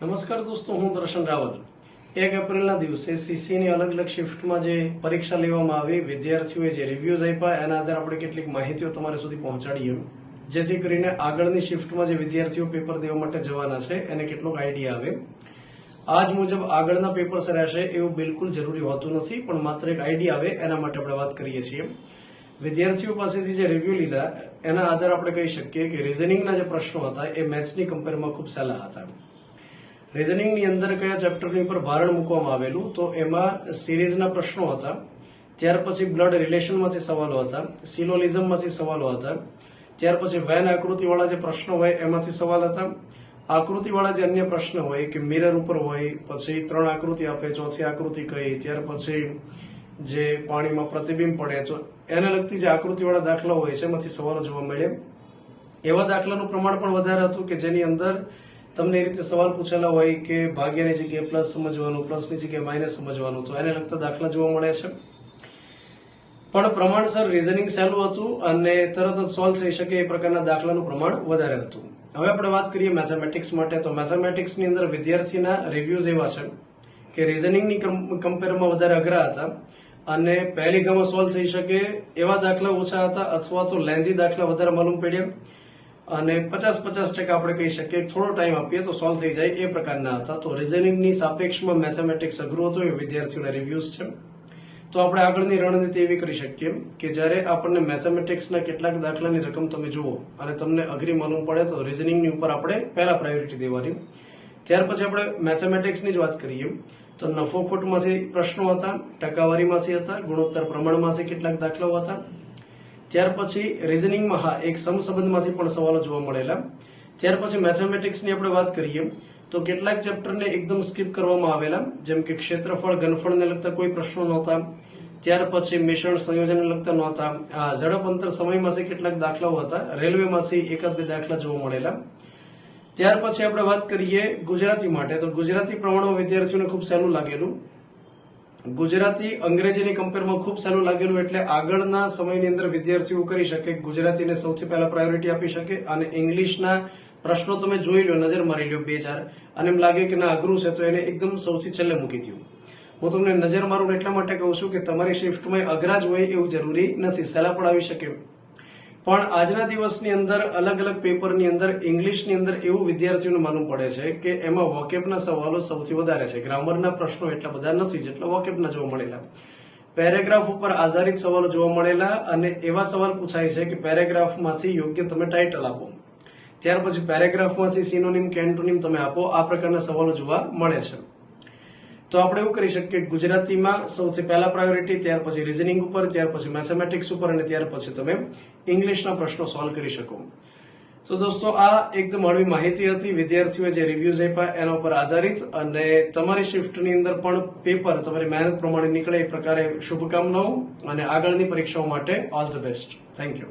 નમસ્કાર દોસ્તો, હું દર્શન રાવલ એક એપ્રિલના દિવસે સીસીની અલગ અલગ શિફ્ટમાં જે પરીક્ષા લેવામાં આવી, વિદ્યાર્થીઓએ જે રિવ્યુઝ આપ્યા, એના આધારે આપણે કેટલીક માહિતીઓ તમારા સુધી પહોંચાડીએ. જેથી કરીને આગળની શિફ્ટમાં જે વિદ્યાર્થીઓ પેપર દેવા માટે જવાના છે, એને કેટલોક આઈડિયા આવે. આજ મુજબ આગળના પેપર્સ રહેશે એવું બિલકુલ જરૂરી હોતું નથી, પણ માત્ર એક આઈડિયા આવે, એના માટે આપણે વાત કરીએ છીએ. વિદ્યાર્થીઓ પાસેથી જે રિવ્યુ લીધા, એના આધારે આપણે કહી શકીએ કે રિઝનિંગના જે પ્રશ્નો હતા, એ મેથ્સની કમ્પેરમાં ખૂબ સહેલા હતા. રિઝનિંગની અંદર કયા ચેપ્ટરની ઉપર ભારણ મૂકવામાં આવેલું? તો એમાં સિરીઝના પ્રશ્નો હતા. ત્યાર પછી બ્લડ રિલેશનમાંથી સવાલો હતા. સિલોલિઝમમાંથી સવાલો હતા. ત્યાર પછી વેન આકૃતિવાળા જે પ્રશ્નો હોય એમાંથી સવાલ હતા. આકૃતિવાળા જે અન્ય પ્રશ્ન હોય, કે મિરર ઉપર હોય, પછી ત્રણ આકૃતિ આપે, ચોથી આકૃતિ કઈ ત્યાર પછી જે પાણીમાં પ્રતિબિંબ પડે, તો એને લગતી જે આકૃતિવાળા દાખલા હોય છે, એમાંથી સવાલો જોવા મળે. એવા દાખલાનું પ્રમાણ પણ વધારે હતું કે જેની અંદર તમને એ રીતે સવાલ પૂછેલા હોય કે ભાગ્યની જગ્યાએ પ્લસ સમજવાનું, પ્લસની જગ્યાએ માઇનસ સમજવાનું, તો એને લગતા દાખલા જોવા મળે છે. પણ પ્રમાણસર રિઝનિંગ સહેલું હતું અને તરત જ સોલ્વ થઈ શકે એ પ્રકારના દાખલાનું પ્રમાણ વધારે હતું. હવે આપણે વાત કરીએ મેથેમેટિક્સ માટે. તો મેથેમેટિક્સની અંદર વિદ્યાર્થીના રિવ્યુઝ એવા છે કે રિઝનિંગની કમ્પેરમાં વધારે અઘરા હતા અને પહેલી ગમાં સોલ્વ થઈ શકે એવા દાખલા ઓછા હતા અથવા તો લેન્ઝી દાખલા વધારે માલુમ પડ્યા. અને પચાસ પચાસ ટકા આપણે કહી શકીએ થોડો ટાઈમ આપીએ તો સોલ્વ થઈ જાય એ પ્રકારના હતા. તો રિઝનિંગની સાપેક્ષમાં મેથેમેટિક્સ અઘરું હતું, એ વિદ્યાર્થીઓના રિવ્યુઝ છે. તો આપણે આગળની રણનીતિ એવી કરી શકીએ કે જ્યારે આપણને મેથેમેટિક્સના કેટલાક દાખલાની રકમ તમે જુઓ અને તમને અઘરી માલુમ પડે તો રિઝનિંગની ઉપર આપણે પહેલા પ્રાયોરિટી દેવાની. ત્યાર પછી આપણે મેથેમેટિક્સની જ વાત કરીએ. તો નફો ખોટમાંથી પ્રશ્નો હતા, ટકાવારીમાંથી હતા, ગુણોત્તર પ્રમાણમાંથી કેટલાક દાખલાઓ હતા. ત્યાર પછી રિઝનિંગમાં હા, એક સમસંબંધમાંથી પણ સવાલો જોવા મળેલા. ત્યાર પછી મેથેમેટિક્સની આપણે વાત કરીએ, તો કેટલાક ચેપ્ટરને એકદમ સ્કીપ કરવામાં આવેલા, જેમ કે ક્ષેત્રફળ, ઘનફળને લગતા કોઈ પ્રશ્નો નહોતા. ત્યાર પછી મિશ્રણ સંયોજનને લગતા નહોતા. ઝડપ અંતર સમયમાંથી કેટલાક દાખલાઓ હતા. રેલવેમાંથી એકાદ બે દાખલા જોવા મળેલા. ત્યાર પછી આપણે વાત કરીએ ગુજરાતી માટે. તો ગુજરાતી પ્રમાણમાં વિદ્યાર્થીઓને ખૂબ સહેલું લાગેલું. ગુજરાતી અંગ્રેજીની કમ્પેરમાં ખૂબ સારું લાગેલું એટલે આગળના સમયની અંદર વિદ્યાર્થીઓ કરી શકે, ગુજરાતીને સૌથી પહેલા પ્રાયોરિટી આપી શકે અને ઇંગ્લિશના પ્રશ્નો તમે જોઈ લો, નજર મારી લો બે ચાર. અને એમ લાગે કે ના, અઘરું છે, તો એને એકદમ સૌથી છેલ્લે મૂકી દઉં હું તમને નજર મારું એટલા માટે કહું છું કે તમારી શિફ્ટમાં અઘરા જ હોય એવું જરૂરી નથી. સલાહ પણ આવી શકે. પણ આજના દિવસની અંદર અલગ અલગ પેપરની અંદર, ઇંગ્લિશની અંદર એવું વિદ્યાર્થીઓને માલુમ પડે છે કે એમાં વોકેબના સવાલો સૌથી વધારે છે. ગ્રામરના પ્રશ્નો એટલા બધા નથી જેટલા વોકેબના જોવા મળેલા. પેરેગ્રાફ ઉપર આધારિત સવાલો જોવા મળેલા અને એવા સવાલ પૂછાય છે કે પેરેગ્રાફમાંથી યોગ્ય તમે ટાઇટલ આપો. ત્યાર પછી પેરેગ્રાફમાંથી સિનોનિમ, કેન્ટોનિમ તમે આપો. આ પ્રકારના સવાલો જોવા મળે છે. તો આપણે એવું કરી શકીએ ગુજરાતીમાં સૌથી પહેલા પ્રાયોરિટી ત્યાર પછી રિઝનિંગ ઉપર, ત્યાર પછી મેથેમેટિક્સ ઉપર અને ત્યાર પછી તમે ઇંગ્લિશના પ્રશ્નો સોલ્વ કરી શકો. તો દોસ્તો, આ એકદમ હળવી માહિતી હતી. વિદ્યાર્થીઓએ જે રિવ્યુઝ આપ્યા, એના ઉપર આધારિત અને તમારી શિફ્ટની અંદર પણ પેપર તમારી મહેનત પ્રમાણે નીકળે એ પ્રકારે શુભકામનાઓ અને આગળની પરીક્ષાઓ માટે all the best thank you